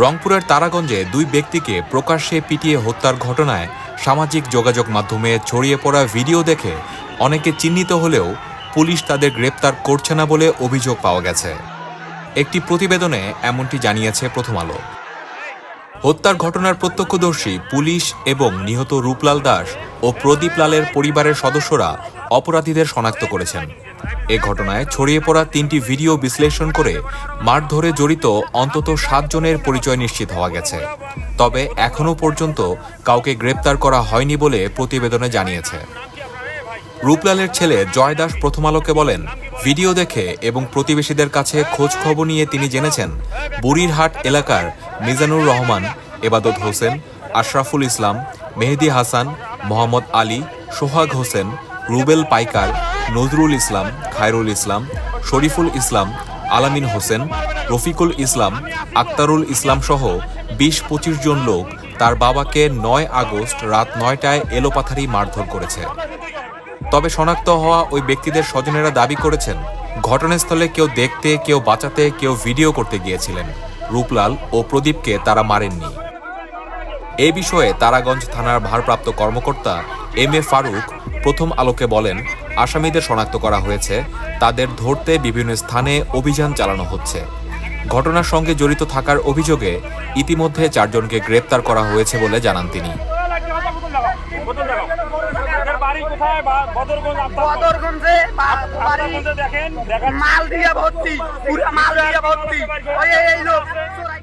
রংপুরের তারাগঞ্জে দুই ব্যক্তিকে প্রকাশ্যে পিটিয়ে হত্যার ঘটনায় সামাজিক যোগাযোগ মাধ্যমে ছড়িয়ে পড়া ভিডিও দেখে অনেকে চিহ্নিত হলেও পুলিশ তাদের গ্রেপ্তার করছে না বলে অভিযোগ পাওয়া গেছে। একটি প্রতিবেদনে এমনটি জানিয়েছে প্রথম আলো। হত্যার ঘটনার প্রত্যক্ষদর্শী পুলিশ এবং নিহত রূপলাল দাস ও প্রদীপ লালের পরিবারের সদস্যরা অপরাধীদের শনাক্ত করেছেন। এ ঘটনায় ছড়িয়ে পড়া তিনটি ভিডিও বিশ্লেষণ করে মারধরে জড়িত অন্তত সাতজনের পরিচয় নিশ্চিত হওয়া গেছে। তবে এখনও পর্যন্ত কাউকে গ্রেপ্তার করা হয়নি বলে প্রতিবেদনে জানিয়েছে। রূপলালের ছেলে জয় দাস প্রথম আলোকে বলেন, ভিডিও দেখে এবং প্রতিবেশীদের কাছে খোঁজ খবর নিয়ে তিনি জেনেছেন, বুড়িরহাট এলাকার মিজানুর রহমান, এবাদত হোসেন, আশরাফুল ইসলাম, মেহেদি হাসান, মোহাম্মদ আলী, সোহাগ হোসেন রুবেল পাইকার, নজরুল ইসলাম, খায়রুল ইসলাম, শরীফুল ইসলাম, আলামিন হোসেন, রফিকুল ইসলাম, আক্তারুল ইসলাম সহ বিশ পঁচিশ জন লোক তার বাবাকে নয় আগস্ট রাত নয়টায় এলোপাথারি মারধর করেছে। তবে শনাক্ত হওয়া ওই ব্যক্তিদের স্বজনেরা দাবি করেছেন, ঘটনাস্থলে কেউ দেখতে, কেউ বাঁচাতে, কেউ ভিডিও করতে গিয়েছিলেন। রূপলাল ও প্রদীপকে তারা মারেননি। এ বিষয়ে তারাগঞ্জ থানার ভারপ্রাপ্ত কর্মকর্তা এম এ ফারুক প্রথম আলোকে বলেন আসামিদের শনাক্ত করা হয়েছে তাদের ধরতে বিভিন্ন স্থানে অভিযান চালানো হচ্ছে। ঘটনার সঙ্গে জড়িত থাকার অভিযোগে ইতিমধ্যে চারজনকে গ্রেপ্তার করা হয়েছে বলে জানান তিনি। বদরগঞ্জ দেখেন মাল দিয়ে ভর্তি পুরা মাল দিয়ে ভর্তি। এই লোক চোরাই